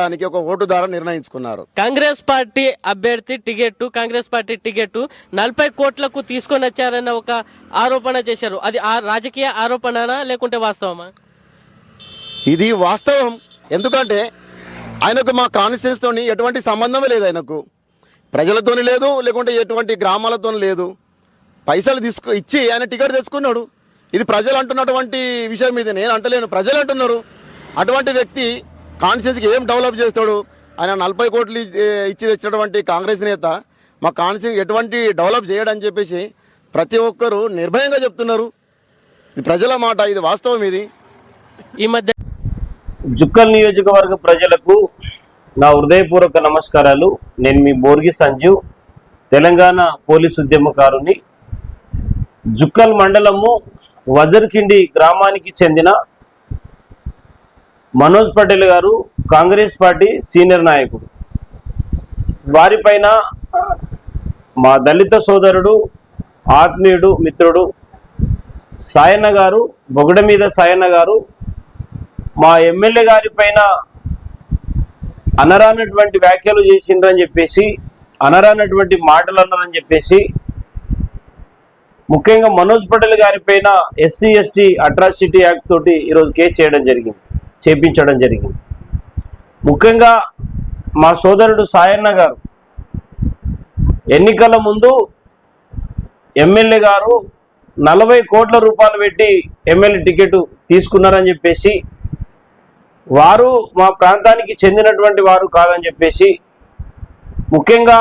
దానికి ఒక ఓటు ద్వారా నిర్ణయించుకున్నారు. కాంగ్రెస్ పార్టీ అభ్యర్థి టికెట్ కాంగ్రెస్ పార్టీ టికెట్ నలభై కోట్లకు తీసుకొని వచ్చారన్న ఒక ఆరోపణ చేశారు. అది ఆ రాజకీయ ఆరోపణనా లేకుంటే వాస్తవమా? ఇది వాస్తవం. ఎందుకంటే ఆయనకు మా కాన్స్టిట్యూన్స్ తోని ఎటువంటి సంబంధమే లేదు ఆయనకు. ప్రజలతోని లేదు లేకుంటే ఎటువంటి గ్రామాలతో లేదు. పైసలు తీసుకు ఇచ్చి ఆయన టికెట్ తెచ్చుకున్నాడు. ఇది ప్రజలు అంటున్నటువంటి విషయం ఇది. నేను అంటలేను. ప్రజలు అంటున్నారు అటువంటి వ్యక్తి కాన్స్టిట్యూన్సీకి ఏం డెవలప్ చేస్తాడు? ఆయన నలభై కోట్లు ఇచ్చి తెచ్చినటువంటి కాంగ్రెస్ నేత మా కాన్స్టిట్యూన్సీ ఎటువంటి డెవలప్ చేయడని చెప్పేసి ప్రతి ఒక్కరు నిర్భయంగా చెప్తున్నారు. ఇది ప్రజల మాట ఇది వాస్తవం ఇది. ఈ మధ్య జుక్కల్ నియోజకవర్గ ప్రజలకు నా హృదయపూర్వక నమస్కారాలు. నేను మీ బోర్గి సంజీవ్ తెలంగాణ పోలీసు ఉద్యమకారుని. జుక్కల్ మండలము వజర్కిండి గ్రామానికి చెందిన మనోజ్ పటేల్ గారు కాంగ్రెస్ పార్టీ సీనియర్ నాయకుడు. వారిపైన మా దళిత సోదరుడు ఆత్మీయుడు మిత్రుడు సాయన్న గారు బొగడ మీద సాయన్న గారు మా ఎమ్మెల్యే గారి పైన అనరానటువంటి వ్యాఖ్యలు చేసిండ్రని చెప్పేసి అనరానటువంటి మాటలు అన్నారని చెప్పేసి ముఖ్యంగా మనోజ్ పటేల్ గారి పైన ఎస్సీ ఎస్టీ అట్రాసిటీ యాక్ట్ తోటి ఈరోజు కేసు చేయడం జరిగింది. చేపించడం జరిగింది. ముఖ్యంగా మా సోదరుడు సాయన్న గారు ఎన్నికల ముందు ఎమ్మెల్యే గారు నలభై కోట్ల రూపాయలు పెట్టి ఎమ్మెల్యే టికెట్ తీసుకున్నారని చెప్పేసి వారు మా ప్రాంతానికి చెందినటువంటి వారు కాదని చెప్పేసి ముఖ్యంగా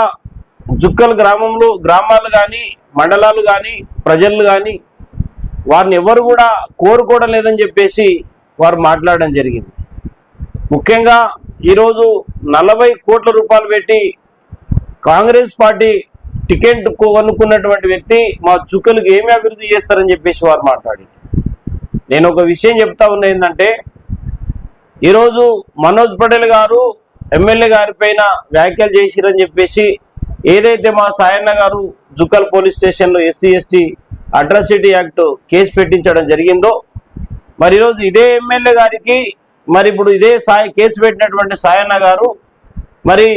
జుక్కల్ గ్రామంలో గ్రామాలు కానీ మండలాలు కానీ ప్రజలు కానీ వారిని ఎవరు కూడా కోరుకోవడం లేదని చెప్పేసి వారు మాట్లాడడం జరిగింది. ముఖ్యంగా ఈరోజు నలభై కోట్ల రూపాయలు పెట్టి కాంగ్రెస్ పార్టీ టికెట్ కొనుక్కున్నటువంటి వ్యక్తి మా చుక్కలకు ఏమి అభివృద్ధి చేస్తారని చెప్పేసి వారు మాట్లాడి నేను ఒక విషయం చెప్తా ఉన్నా ఏంటంటే ఈరోజు మనోజ్ పటేల్ గారు ఎమ్మెల్యే గారి పైన వ్యాఖ్యలు చేసిరని చెప్పేసి ఏదైతే మా సాయన్న గారు జుక్కల్ పోలీస్ స్టేషన్లో SC ST atrocity act case పెట్టించడం జరిగిందో మరి ఈరోజు ఇదే ఎమ్మెల్యే గారికి మరి ఇప్పుడు ఇదే సాయి కేసు పెట్టినటువంటి సాయన్న గారు మరి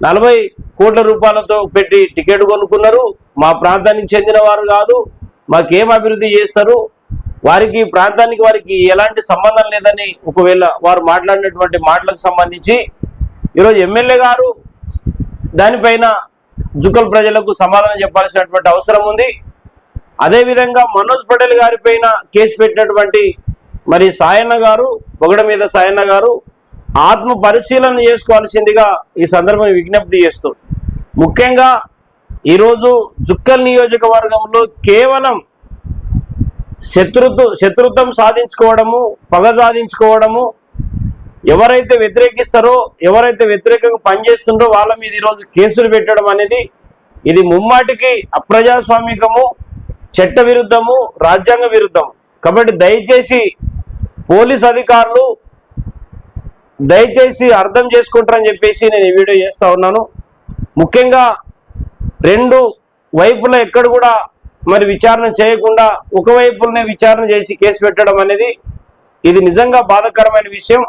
నలభై కోట్ల రూపాయలతో పెట్టి టికెట్ కొనుక్కున్నారు. మా ప్రాంతానికి చెందిన వారు కాదు మాకేం అభివృద్ధి చేస్తారు? వారికి ప్రాంతానికి వారికి ఎలాంటి సంబంధం లేదని ఒకవేళ వారు మాట్లాడినటువంటి మాటలకు సంబంధించి ఈరోజు ఎమ్మెల్యే గారు దానిపైన జుకల్ ప్రజలకు సమాధానం చెప్పాల్సినటువంటి అవసరం ఉంది. అదేవిధంగా మనోజ్ పటేల్ గారి పైన కేసు పెట్టినటువంటి మరి సాయన్న గారు బొగడ మీద సాయన్న గారు ఆత్మ పరిశీలన చేసుకోవాల్సిందిగా ఈ సందర్భం విజ్ఞప్తి చేస్తూ ముఖ్యంగా ఈరోజు జుక్కల్ నియోజకవర్గంలో కేవలం శత్రుత్వ శత్రుత్వం సాధించుకోవడము పగ సాధించుకోవడము ఎవరైతే వ్యతిరేకిస్తారో ఎవరైతే వ్యతిరేకంగా పనిచేస్తుండో వాళ్ళ మీద ఈరోజు కేసులు పెట్టడం అనేది ఇది ముమ్మాటికి అప్రజాస్వామికము చట్ట విరుద్ధము రాజ్యాంగ విరుద్ధము. కాబట్టి దయచేసి పోలీస్ అధికారులు దయచేసి అర్థం చేసుకుంటారని చెప్పేసి నేను ఈ వీడియో చేస్తూ ఉన్నాను. ముఖ్యంగా రెండు వైపులా ఎక్కడ కూడా మరి విచారణ చేయకుండా ఒకవైపులనే విచారణ చేసి కేసు పెట్టడం అనేది ఇది నిజంగా బాధాకరమైన విషయం.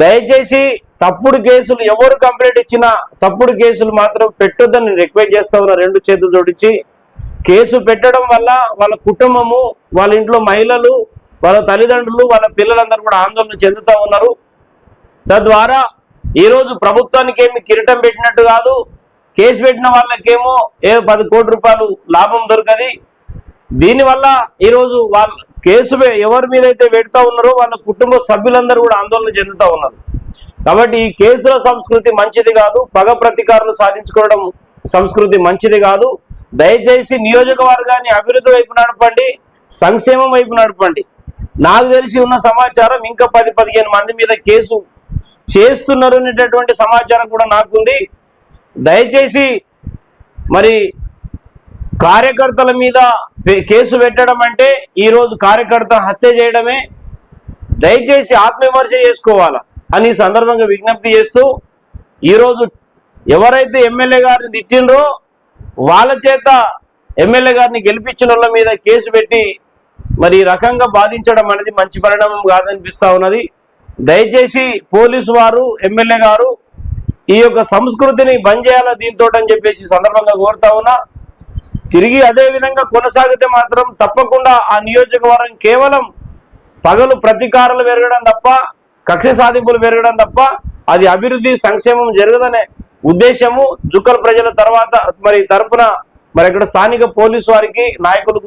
దయచేసి తప్పుడు కేసులు ఎవరు కంప్లైంట్ ఇచ్చినా తప్పుడు కేసులు మాత్రం పెట్టొద్దని నేను రిక్వెస్ట్ చేస్తా ఉన్నా రెండు చేతులు జోడించి కేసు పెట్టడం వల్ల వాళ్ళ కుటుంబము వాళ్ళ ఇంట్లో మహిళలు వాళ్ళ తల్లిదండ్రులు వాళ్ళ పిల్లలందరూ కూడా ఆందోళన చెందుతూ ఉన్నారు. తద్వారా ఈరోజు ప్రభుత్వానికి ఏమి కిరీటం పెట్టినట్టు కాదు కేసు పెట్టిన వాళ్ళకేమో ఏ పది కోటి రూపాయలు లాభం దొరకది. దీనివల్ల ఈరోజు వాళ్ళ కేసు ఎవరి మీద అయితే పెడతా ఉన్నారో వాళ్ళ కుటుంబ సభ్యులందరూ కూడా ఆందోళన చెందుతూ ఉన్నారు. కాబట్టి ఈ కేసుల సంస్కృతి మంచిది కాదు పగ ప్రతీకారులు సాధించుకోవడం సంస్కృతి మంచిది కాదు. దయచేసి నియోజకవర్గాన్ని అభివృద్ధి వైపు నడపండి సంక్షేమం వైపు నడపండి. నాకు తెలిసి ఉన్న సమాచారం ఇంకా పది పదిహేను మంది మీద కేసు చేస్తున్నారు అనేటటువంటి సమాచారం కూడా నాకుంది. దయచేసి మరి కార్యకర్తల మీద పే- కేసు పెట్టడం అంటే ఈరోజు కార్యకర్త హత్య చేయడమే. దయచేసి ఆత్మవిమర్శ చేసుకోవాలా అని సందర్భంగా విజ్ఞప్తి చేస్తూ ఈరోజు ఎవరైతే ఎమ్మెల్యే గారిని తిట్టిండ్రో వాళ్ళ చేత ఎమ్మెల్యే గారిని గెలిపించిన వాళ్ళ మీద కేసు పెట్టి మరి ఈ రకంగా బాధించడం అనేది మంచి పరిణామం కాదనిపిస్తా ఉన్నది. దయచేసి పోలీసు వారు ఎమ్మెల్యే గారు ఈ యొక్క సంస్కృతిని బంద్ చేయాలా దీంతో అని చెప్పేసి సందర్భంగా కోరుతా ఉన్నా. తిరిగి అదే విధంగా కొనసాగితే మాత్రం తప్పకుండా ఆ నియోజకవర్గం కేవలం పగలు ప్రతీకారాలు పెరగడం తప్ప కక్ష సాధింపులు పెరగడం తప్ప అది అభివృద్ధి సంక్షేమం జరగదనే ఉద్దేశము. జుక్కల ప్రజల తర్వాత మరి తరపున మరి ఇక్కడ స్థానిక పోలీసు వారికి నాయకులకు